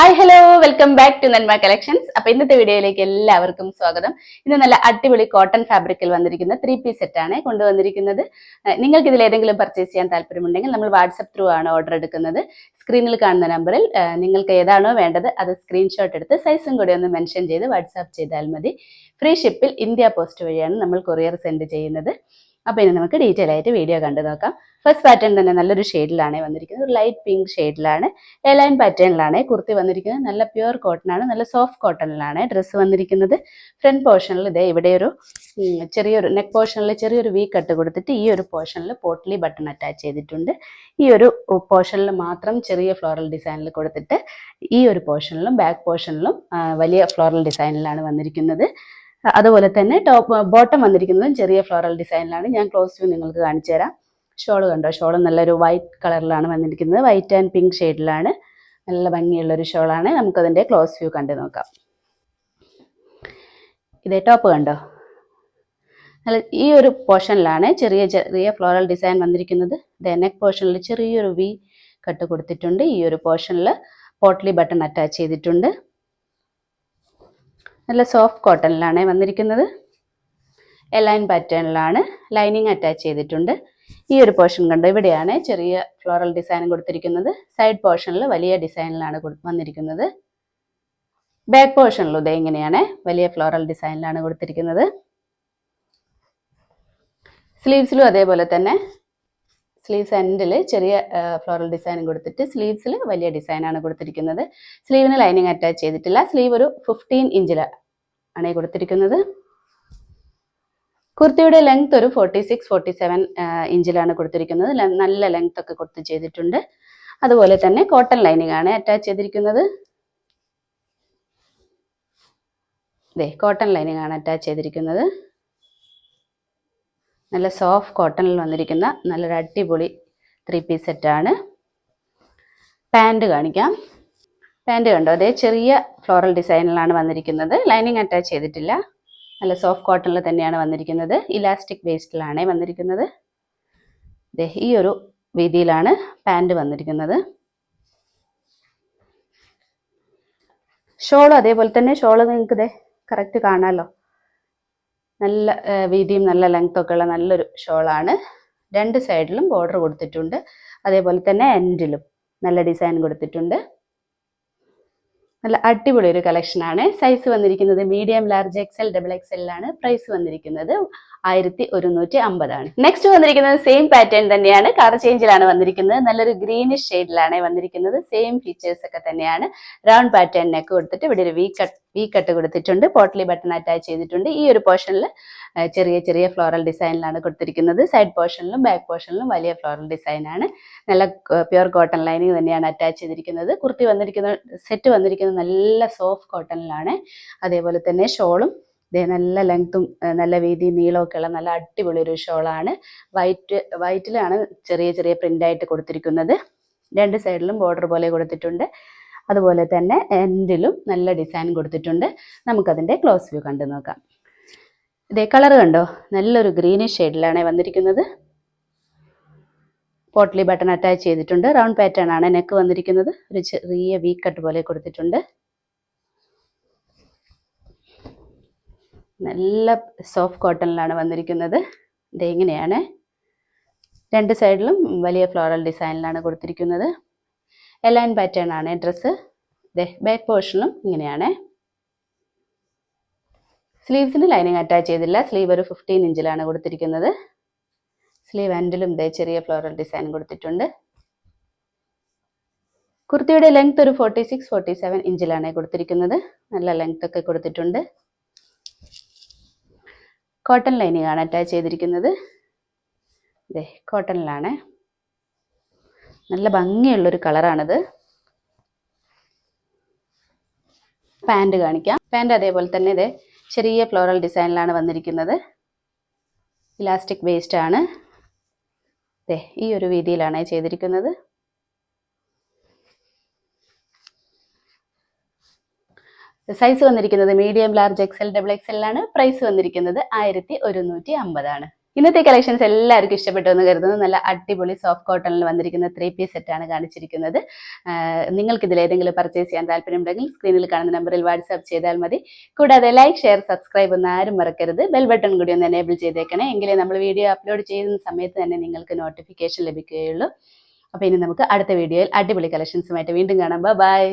Hi hello welcome back to Nanma collections അപ്പൊ ഇന്നത്തെ വീഡിയോയിലേക്ക് എല്ലാവർക്കും സ്വാഗതം. ഇന്ന് നല്ല അടിപൊളി കോട്ടൺ ഫാബ്രിക്കിൽ വന്നിരിക്കുന്ന ത്രീ പീസ് സെറ്റ് ആണ് കൊണ്ടുവന്നിരിക്കുന്നത്. നിങ്ങൾക്ക് ഇതിൽ ഏതെങ്കിലും പർച്ചേസ് ചെയ്യാൻ താല്പര്യമുണ്ടെങ്കിൽ നമ്മൾ വാട്സപ്പ് ത്രൂ ആണ് ഓർഡർ എടുക്കുന്നത്. സ്ക്രീനിൽ കാണുന്ന നമ്പറിൽ നിങ്ങൾക്ക് ഏതാണോ വേണ്ടത് അത് സ്ക്രീൻഷോട്ട് എടുത്ത് സൈസും കൂടി ഒന്ന് മെൻഷൻ ചെയ്ത് വാട്സാപ്പ് ചെയ്താൽ മതി. ഫ്രീ ഷിപ്പിൽ ഇന്ത്യ പോസ്റ്റ് വഴിയാണ് നമ്മൾ കൊറിയർ സെൻഡ് ചെയ്യുന്നത്. അപ്പോൾ ഇനി നമുക്ക് ഡീറ്റെയിൽ ആയിട്ട് വീഡിയോ കണ്ടു നോക്കാം. ഫസ്റ്റ് പാറ്റേൺ തന്നെ നല്ലൊരു ഷെയ്ഡിലാണ് വന്നിരിക്കുന്നത്. ഒരു ലൈറ്റ് പിങ്ക് ഷെയ്ഡിലാണ് എലൈൻ പാറ്റേണിലാണ് കുർത്തി വന്നിരിക്കുന്നത്. നല്ല പ്യുവർ കോട്ടനാണ് നല്ല സോഫ്റ്റ് കോട്ടണിലാണ് ഡ്രസ്സ് വന്നിരിക്കുന്നത്. ഫ്രണ്ട് പോർഷനിൽ ഇതേ ഇവിടെ ഒരു ചെറിയൊരു നെക്ക് പോർഷനിൽ ചെറിയൊരു വി കട്ട് കൊടുത്തിട്ട് ഈ ഒരു പോർഷനിൽ പോട്ട്ലി ബട്ടൺ അറ്റാച്ച് ചെയ്തിട്ടുണ്ട്. ഈ ഒരു പോർഷനിൽ മാത്രം ചെറിയ ഫ്ലോറൽ ഡിസൈനിൽ കൊടുത്തിട്ട് ഈ ഒരു പോർഷനിലും ബാക്ക് പോർഷനിലും വലിയ ഫ്ലോറൽ ഡിസൈനിലാണ് വന്നിരിക്കുന്നത്. അതുപോലെ തന്നെ ടോപ്പ് ബോട്ടം വന്നിരിക്കുന്നതും ചെറിയ ഫ്ലോറൽ ഡിസൈനിലാണ് ഞാൻ ക്ലോസ് വ്യൂ നിങ്ങൾക്ക് കാണിച്ചു തരാം. ഷോൾ കണ്ടോ? ഷോൾ നല്ലൊരു വൈറ്റ് കളറിലാണ് വന്നിരിക്കുന്നത്. വൈറ്റ് ആൻഡ് പിങ്ക് ഷെയ്ഡിലാണ് നല്ല ഭംഗിയുള്ള ഒരു ഷോളാണ് നമുക്കതിന്റെ ക്ലോസ് വ്യൂ കണ്ടു നോക്കാം. ഇതേ ടോപ്പ് കണ്ടോ? നല്ല ഈ ഒരു പോർഷനിലാണ് ചെറിയ ചെറിയ ഫ്ലോറൽ ഡിസൈൻ വന്നിരിക്കുന്നത്. നെക്ക് പോർഷനിൽ ചെറിയൊരു വി കട്ട് കൊടുത്തിട്ടുണ്ട്. ഈ ഒരു പോർഷനിൽ പോട്ട്ലി ബട്ടൺ അറ്റാച്ച് ചെയ്തിട്ടുണ്ട്. നല്ല സോഫ്റ്റ് കോട്ടണിലാണ് വന്നിരിക്കുന്നത്. എലൈൻ പാറ്റേണിലാണ് ലൈനിങ് അറ്റാച്ച് ചെയ്തിട്ടുണ്ട്. ഈ ഒരു പോർഷൻ കണ്ടോ? ഇവിടെയാണ് ചെറിയ ഫ്ലോറൽ ഡിസൈൻ കൊടുത്തിരിക്കുന്നത്. സൈഡ് പോർഷനിൽ വലിയ ഡിസൈനിലാണ് വന്നിരിക്കുന്നത്. ബാക്ക് പോർഷനിൽ ഇതേ ഇങ്ങനെയാണ് വലിയ ഫ്ലോറൽ ഡിസൈനിലാണ് കൊടുത്തിരിക്കുന്നത്. സ്ലീവ്സിലും അതേപോലെ തന്നെ സ്ലീവ്സ് എൻഡിൽ ചെറിയ ഫ്ലോറൽ ഡിസൈൻ കൊടുത്തിട്ട് സ്ലീവ്സിൽ വലിയ ഡിസൈനാണ് കൊടുത്തിരിക്കുന്നത്. സ്ലീവിന് ലൈനിങ് അറ്റാച്ച് ചെയ്തിട്ടില്ല. സ്ലീവ് ഒരു ഫിഫ്റ്റീൻ ഇഞ്ചിൽ ആണ് കൊടുത്തിരിക്കുന്നത്. കുർത്തിയുടെ ലെങ്ത് ഒരു ഫോർട്ടി സിക്സ് ഫോർട്ടി സെവൻ ഇഞ്ചിലാണ് കൊടുത്തിരിക്കുന്നത്. നല്ല ലെങ്ത് ഒക്കെ കൊടുത്ത് ചെയ്തിട്ടുണ്ട്. അതുപോലെ തന്നെ കോട്ടൺ ലൈനിങ് ആണ് അറ്റാച്ച് ചെയ്തിരിക്കുന്നത്. ദേ കോട്ടൺ ലൈനിങ് ആണ് അറ്റാച്ച് ചെയ്തിരിക്കുന്നത്. നല്ല സോഫ്റ്റ് കോട്ടണിൽ വന്നിരിക്കുന്ന നല്ലൊരു അടിപൊളി ത്രീ പീസ് സെറ്റാണ് പാന്റ് കാണിക്കാം. പാന്റ് കണ്ടോ? അതേ ചെറിയ ഫ്ലോറൽ ഡിസൈനിലാണ് വന്നിരിക്കുന്നത്. ലൈനിങ് അറ്റാച്ച് ചെയ്തിട്ടില്ല. നല്ല സോഫ്റ്റ് കോട്ടണിൽ തന്നെയാണ് വന്നിരിക്കുന്നത്. ഇലാസ്റ്റിക് വേസ്റ്റിലാണേ വന്നിരിക്കുന്നത്. ഈ ഒരു വീതിയിലാണ് പാന്റ് വന്നിരിക്കുന്നത്. ഷോൾ അതേപോലെ തന്നെ ഷോൾ നിങ്ങൾക്ക് ഇതേ കറക്റ്റ് കാണാമല്ലോ നല്ല വീതിയും നല്ല ലെങ്ത്തും ഒക്കെ ഉള്ള നല്ലൊരു ഷോളാണ് രണ്ട് സൈഡിലും ബോർഡർ കൊടുത്തിട്ടുണ്ട്. അതേപോലെ തന്നെ എൻഡിലും നല്ല ഡിസൈൻ കൊടുത്തിട്ടുണ്ട്. നല്ല അടിപൊളി ഒരു കളക്ഷനാണ് സൈസ് വന്നിരിക്കുന്നത് മീഡിയം ലാർജ് എക്സൽ ഡബിൾ എക്സലിലാണ് പ്രൈസ് വന്നിരിക്കുന്നത് ആയിരത്തി ഒരുന്നൂറ്റി അമ്പതാണ് നെക്സ്റ്റ് വന്നിരിക്കുന്നത് സെയിം പാറ്റേൺ തന്നെയാണ്. കളർ ചേഞ്ചിലാണ് വന്നിരിക്കുന്നത്. നല്ലൊരു ഗ്രീനിഷ് ഷെയ്ഡിലാണ് വന്നിരിക്കുന്നത്. സെയിം ഫീച്ചേഴ്സ് ഒക്കെ തന്നെയാണ്. റൗണ്ട് പാറ്റേൺ നെക്ക് കൊടുത്തിട്ട് ഇവിടെ ഒരു വി കട്ട് വി കട്ട് കൊടുത്തിട്ടുണ്ട്. പോട്ട്ലി ബട്ടൺ അറ്റാച്ച് ചെയ്തിട്ടുണ്ട്. ഈ ഒരു പോർഷനിൽ ചെറിയ ചെറിയ ഫ്ലോറൽ ഡിസൈനിലാണ് കൊടുത്തിരിക്കുന്നത്. സൈഡ് പോർഷനിലും ബാക്ക് പോർഷനിലും വലിയ ഫ്ലോറൽ ഡിസൈനാണ് നല്ല പ്യുർ കോട്ടൺ ലൈനിങ് തന്നെയാണ് അറ്റാച്ച് ചെയ്തിരിക്കുന്നത്. കുർത്തി വന്നിരിക്കുന്ന സെറ്റ് വന്നിരിക്കുന്നത് നല്ല സോഫ്റ്റ് കോട്ടണിലാണ് അതേപോലെ തന്നെ ഷോളും ഇതേ നല്ല ലെങ്ത്തും നല്ല വീതി നീളമൊക്കെ ഉള്ള നല്ല അടിപൊളി ഒരു ഷോളാണ് വൈറ്റ് വൈറ്റിലാണ് ചെറിയ ചെറിയ പ്രിന്റ് ആയിട്ട് കൊടുത്തിരിക്കുന്നത്. രണ്ട് സൈഡിലും ബോർഡർ പോലെ കൊടുത്തിട്ടുണ്ട്. അതുപോലെ തന്നെ എൻഡിലും നല്ല ഡിസൈൻ കൊടുത്തിട്ടുണ്ട്. നമുക്കതിന്റെ ക്ലോസ് വ്യൂ കണ്ടു നോക്കാം. ഇതേ കളർ കണ്ടോ? നല്ലൊരു ഗ്രീനിഷ് ഷെയ്ഡിലാണ് വന്നിരിക്കുന്നത്. പോട്ട്ലി ബട്ടൺ അറ്റാച്ച് ചെയ്തിട്ടുണ്ട്. റൗണ്ട് പാറ്റേൺ ആണ് നെക്ക് വന്നിരിക്കുന്നത്. ഒരു ചെറിയ വി കട്ട് പോലെ കൊടുത്തിട്ടുണ്ട്. നല്ല സോഫ്റ്റ് കോട്ടണിലാണ് വന്നിരിക്കുന്നത്. ഇത് ഇങ്ങനെയാണ്. രണ്ട് സൈഡിലും വലിയ ഫ്ലോറൽ ഡിസൈനിലാണ് കൊടുത്തിരിക്കുന്നത്. എലൈൻ പാറ്റേൺ ആണ് ഡ്രസ്സ് ബാക്ക് പോർഷനിലും ഇങ്ങനെയാണ്. സ്ലീവ്സിന് ലൈനിങ് അറ്റാച്ച് ചെയ്തില്ല. സ്ലീവ് ഒരു ഫിഫ്റ്റീൻ ഇഞ്ചിലാണ് കൊടുത്തിരിക്കുന്നത്. സ്ലീവ് ആൻഡിലും ഇതേ ചെറിയ ഫ്ലോറൽ ഡിസൈൻ കൊടുത്തിട്ടുണ്ട്. കുർത്തിയുടെ ലെങ്ത് ഒരു ഫോർട്ടി സിക്സ് ഫോർട്ടി സെവൻ ഇഞ്ചിലാണ് കൊടുത്തിരിക്കുന്നത്. നല്ല ലെങ്ത് ഒക്കെ കൊടുത്തിട്ടുണ്ട്. കോട്ടൺ ലൈനിങ് ആണ് അറ്റാച്ച് ചെയ്തിരിക്കുന്നത്. ഇതേ കോട്ടണിലാണ് നല്ല ഭംഗിയുള്ളൊരു കളറാണിത് പാന്റ് കാണിക്കാം. പാന്റ് അതേപോലെ തന്നെ ഇത് ചെറിയ ഫ്ലോറൽ ഡിസൈനിലാണ് വന്നിരിക്കുന്നത്. ഇലാസ്റ്റിക് വേസ്റ്റ് ആണ്. ഈ ഒരു രീതിയിലാണ് ചെയ്തിരിക്കുന്നത്. സൈസ് വന്നിരിക്കുന്നത് മീഡിയം ലാർജ് എക്സൽ ഡബിൾ എക്സലാണ് പ്രൈസ് വന്നിരിക്കുന്നത് ആയിരത്തി ഒരുന്നൂറ്റി അമ്പതാണ്. ഇന്നത്തെ കളക്ഷൻസ് എല്ലാവർക്കും ഇഷ്ടപ്പെട്ടു എന്ന് കരുതുന്നു. നല്ല അടിപൊളി സോഫ്റ്റ് കോട്ടണിൽ വന്നിരിക്കുന്ന ത്രീ പീസ് സെറ്റാണ് കാണിച്ചിരിക്കുന്നത്. നിങ്ങൾക്ക് ഇതിൽ ഏതെങ്കിലും പർച്ചേസ് ചെയ്യാൻ താല്പര്യമുണ്ടെങ്കിൽ സ്ക്രീനിൽ കാണുന്ന നമ്പറിൽ വാട്സാപ്പ് ചെയ്താൽ മതി. കൂടാതെ ലൈക്ക് ഷെയർ സബ്സ്ക്രൈബ് ഒന്നും ആരും മറക്കരുത്. ബെൽ ബട്ടൺ കൂടി ഒന്ന് എനേബിൾ ചെയ്തേക്കണേ. എങ്കിലേ നമ്മൾ വീഡിയോ അപ്ലോഡ് ചെയ്യുന്ന സമയത്ത് തന്നെ നിങ്ങൾക്ക് നോട്ടിഫിക്കേഷൻ ലഭിക്കുകയുള്ളൂ. അപ്പോൾ ഇനി നമുക്ക് അടുത്ത വീഡിയോയിൽ അടിപൊളി കളക്ഷൻസുമായിട്ട് വീണ്ടും കാണാം. ബൈ